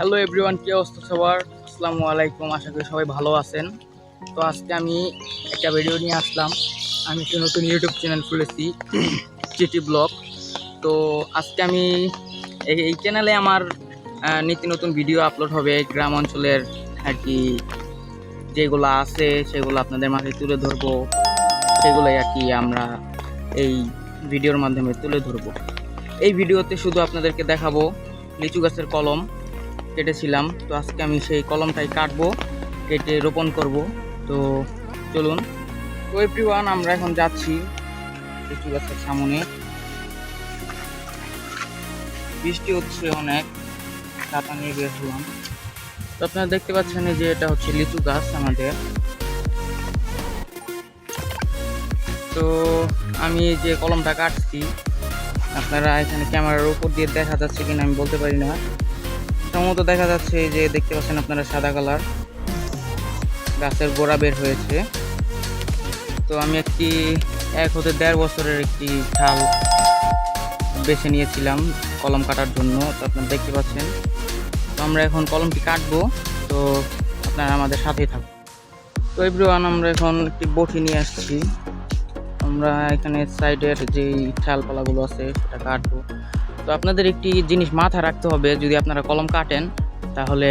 Hello everyone কি অবস্থা সবার? আসসালামু আলাইকুম, আশা করি সবাই ভালো আছেন। তো আজকে আমি একটা ভিডিও নিয়ে আসলাম। আমি একটা নতুন ইউটিউব চ্যানেল খুলেছি চিটি ব্লগ তো আজকে আমি এই চ্যানেলে আমার নিত্য নতুন ভিডিও আপলোড হবে গ্রাম অঞ্চলের আর কি। যেগুলো আছে, সেগুলো আপনাদের মাঝে তুলে ধরবো। সেগুলোই আর কি আমরা এই ভিডিওর মাধ্যমে তুলে ধরবো। এই ভিডিওতে শুধু আপনাদেরকে দেখাবো লিচু গাছের কলম। কেটেছিলাম, তো আজকে আমি সেই কলমটাই কাটবো, কেটে রোপণ করব। তো চলুন। তো এভরিওয়ান আমরা এখন যাচ্ছি লিচু গাছের সামনে। বৃষ্টি হচ্ছে অনেক, ছাতা নিয়ে বের তো আপনারা দেখতে পাচ্ছেন যে এটা হচ্ছে লিচু গাছ আমাদের। তো আমি যে কলমটা কাটছি, আপনারা এখানে ক্যামেরার উপর দিয়ে দেখা যাচ্ছে কিনা আমি বলতে পারি না। সম্ভবত দেখা যাচ্ছে এই যে দেখতে পাচ্ছেন আপনারা সাদা কালার। গাছের গোড়া বের হয়েছে। তো আমি একটি, এক হতে দেড় বছরের একটি ঢাল বেছে নিয়েছিলাম কলম কাটার জন্য, তো আপনারা দেখতে পাচ্ছেন। তো আমরা এখন কলমটি কাটবো, তো আপনারা আমাদের সাথেই থাকুন। তো এভরিওয়ান আমরা এখন একটি বটি নিয়ে আসছি। আমরা এখানে সাইডের যেই ঠালপালাগুলো আছে, সেটা কাটবো। তো আপনাদের একটি জিনিস মাথা রাখতে হবে, যদি আপনারা কলম কাটেন, তাহলে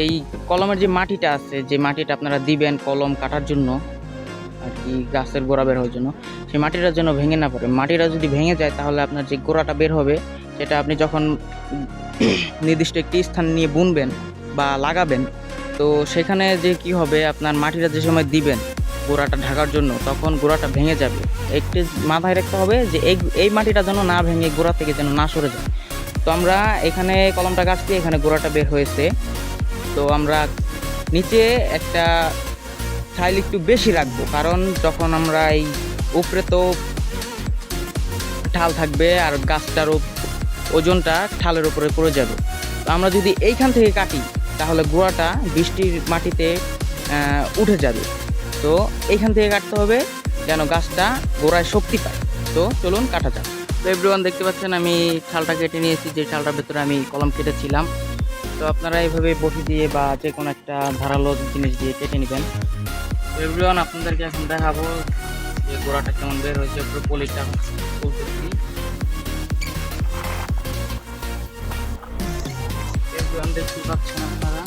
এই কলমের যে মাটিটা আছে, যে মাটিটা আপনারা দিবেন কলম কাটার জন্য, আর কি গাছের গোড়া বের হওয়ার জন্য, সেই মাটিটা যেন ভেঙে না পড়ে। মাটিটা যদি ভেঙে যায়, তাহলে আপনার যে গোড়াটা বের হবে, সেটা আপনি যখন নির্দিষ্ট একটি স্থান নিয়ে বুনবেন বা লাগাবেন, তো সেখানে যে কি হবে, আপনার মাটিটা যে সময় দিবেন গোড়াটা ঢাকার জন্য, তখন গোড়াটা ভেঙে যাবে। একটি মাথায় রাখতে হবে যে এই এই মাটিটা যেন না ভেঙে গোড়া থেকে যেন না সরে যায়। তো আমরা এখানে কলমটা কাটছি, এখানে গোড়াটা বের হয়েছে। তো আমরা নিচে একটা ছাইল একটু বেশি রাখব, কারণ যখন আমরা এই উপরে তো ঠাল থাকবে আর গাছটার ওজনটা ঠালের উপরে পড়ে যাবে। তো আমরা যদি এইখান থেকে কাটি, তাহলে গোড়াটা বৃষ্টির মাটিতে উঠে যাবে। তো এইখান থেকে কাটতে হবে যেন গাছটা গোড়ায় শক্তি পায়। তো চলুন কাটা যাক। তো এভরিওয়ান দেখতে পাচ্ছেন আমি ছালটা কেটে নিয়েছি, যে ছালটার ভেতরে আমি কলম কেটেছিলাম। তো আপনারা এইভাবে বসি দিয়ে বা যে কোনো একটা ধারালো জিনিস দিয়ে কেটে নেবেন। তো এভরিওয়ান আপনাদেরকে এখন দেখাবো যে গোড়াটা কেমন বের হয়েছে পুরো পলিটা তুলতেছি দেখতে পাচ্ছেন আপনারা?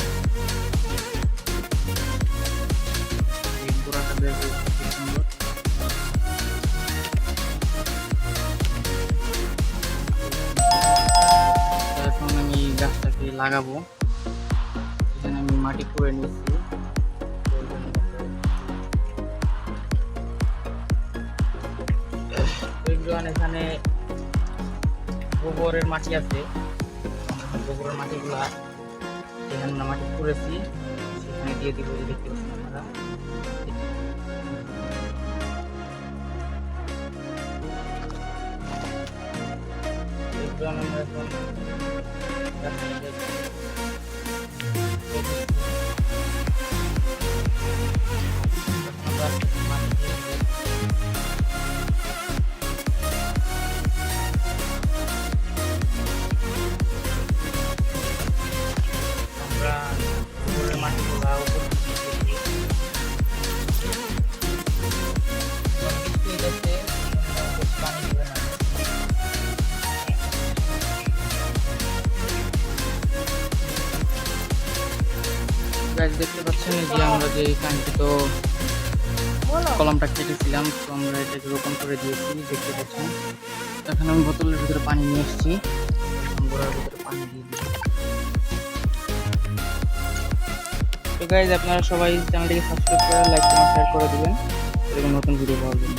লাগাবো। এখানে আমি মাটি করে নিচ্ছি এখানে গোবরের মাটি আছে। গোবরের মাটিগুলা যেখানে মাটি করেছি সেখানে দিয়ে দিব দেখতে পাচ্ছেন আপনারা। আমরা এখন Thank you. Guys, দেখতে পাচ্ছেন? যে আমরা যে কাঙ্ক্ষিত কলমটা কেটেছিলাম তো আমরা এটাকে রোপণ করে দিয়েছি দেখতে পাচ্ছেন? এখন আমি বোতলের ভিতরে পানি নিয়ে এসেছি। গোড়ার ভিতরে পানি দিয়ে দিই তো গাইজ আপনারা সবাই চ্যানেলটিকে সাবস্ক্রাইব করে লাইক কমেন্ট শেয়ার করে দিবেন। এরকম নতুন ভিডিও পাওয়ার জন্য।